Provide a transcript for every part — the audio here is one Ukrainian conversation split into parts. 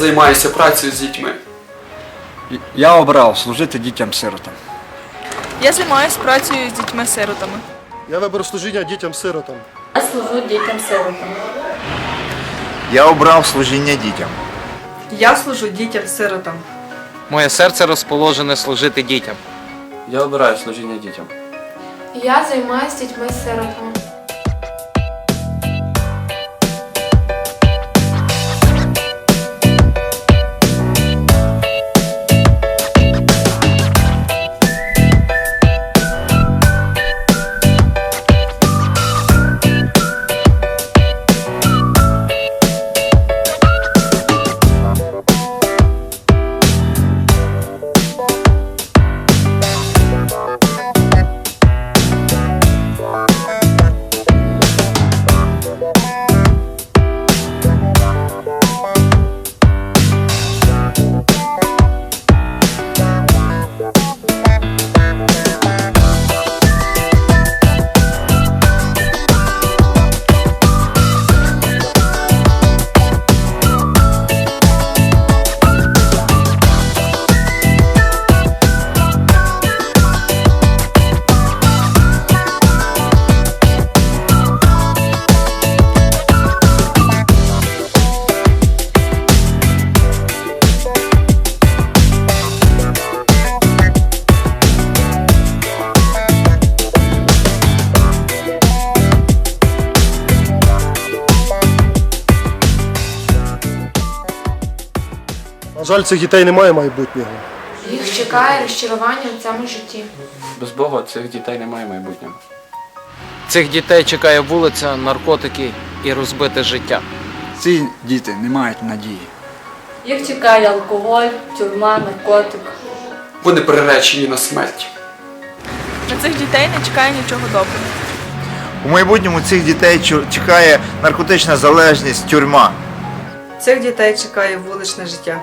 займаюся працею з дітьми. Я обрав служити дітям-сиротам. Я займаюся працею з дітьми-сиротами. Я виберу служіння дітям-сиротам. Я служу дітям-сиротам. Я обрав служіння дітям. Я служу дітям-сиротам. Моє серце розположене служити дітям. Я обираю служіння дітям. Я займаюся дітьми-сиротами. Жаль, цих дітей немає майбутнього. Їх чекає розчарування в цьому житті. Без Бога цих дітей немає майбутнього. Цих дітей чекає вулиця, наркотики і розбите життя. Ці діти не мають надії. Їх чекає алкоголь, тюрма, наркотик. Вони приречені на смерть. На цих дітей не чекає нічого доброго. У майбутньому цих дітей чекає наркотична залежність, тюрма. Цих дітей чекає вуличне життя.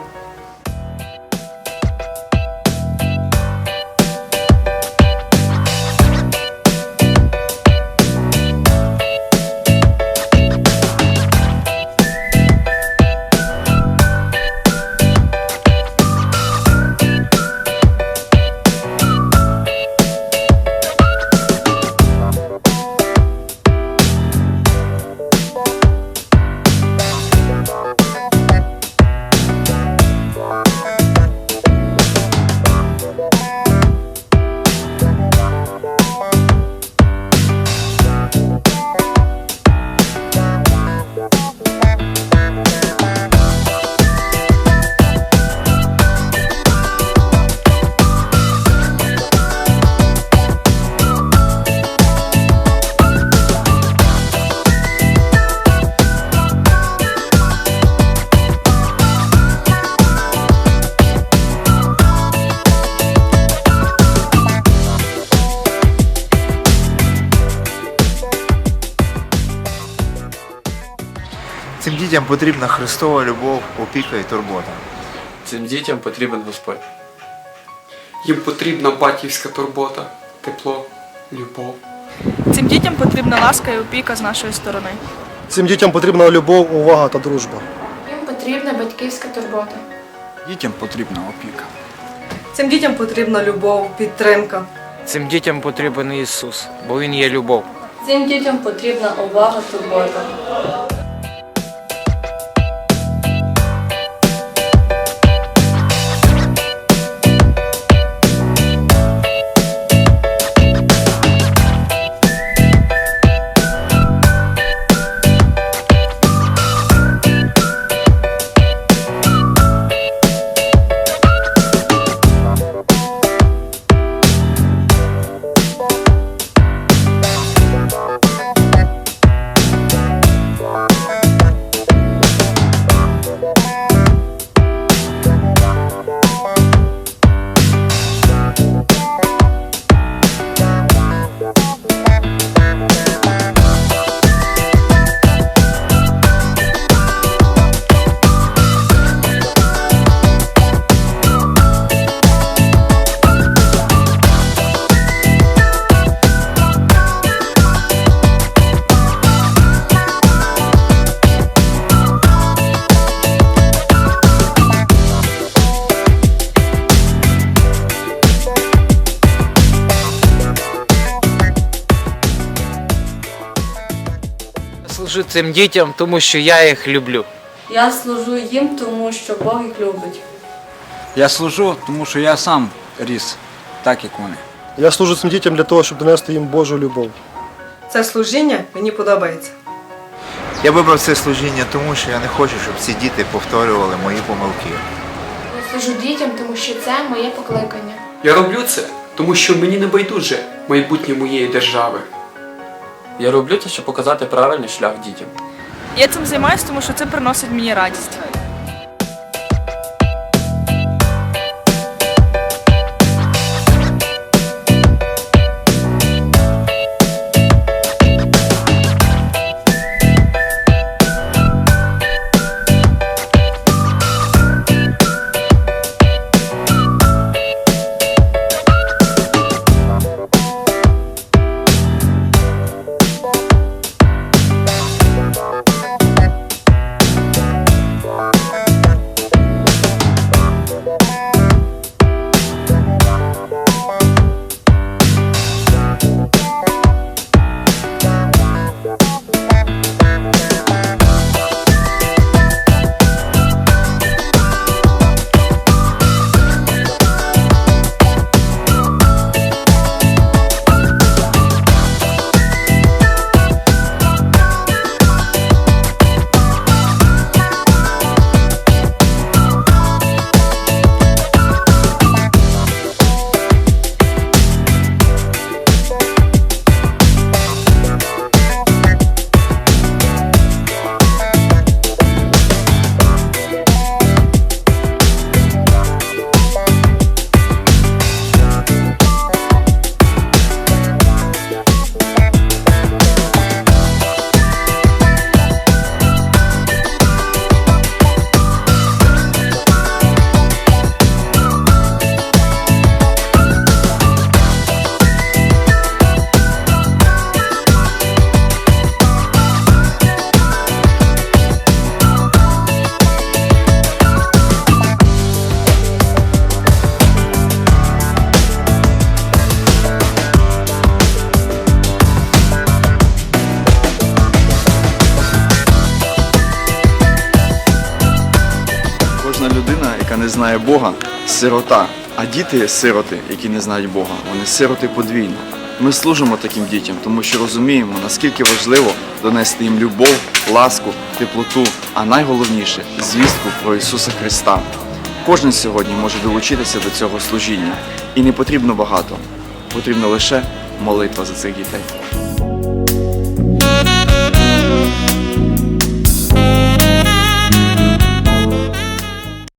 Дітям потрібна Христова любов, опіка і турбота. Цим дітям потрібен Господь. Їм потрібна батьківська турбота, тепло, любов. Цим дітям потрібна ласка і опіка з нашої сторони. Цим дітям потрібна любов, увага та дружба. Їм потрібна батьківська турбота. Дітям потрібна опіка. Цим дітям потрібна любов, підтримка. Цим дітям потрібен Ісус, бо Він є любов. Цим дітям потрібна увага, турбота. Служу цим дітям, тому що я їх люблю. Я служу їм, тому що Бог їх любить. Я служу, тому що я сам ріс, так як вони. Я служу цим дітям для того, щоб донести їм Божу любов. Це служіння мені подобається. Я вибрав це служіння, тому що я не хочу, щоб ці діти повторювали мої помилки. Я служу дітям, тому що це моє покликання. Я роблю це, тому що мені не байдуже майбутнє моєї держави. Я роблю це, щоб показати правильний шлях дітям. Я цим займаюся, тому що це приносить мені радість. Не знає Бога, сирота. А діти сироти, які не знають Бога, вони сироти подвійно. Ми служимо таким дітям, тому що розуміємо, наскільки важливо донести їм любов, ласку, теплоту, а найголовніше звістку про Ісуса Христа. Кожен сьогодні може долучитися до цього служіння. І не потрібно багато, потрібна лише молитва за цих дітей.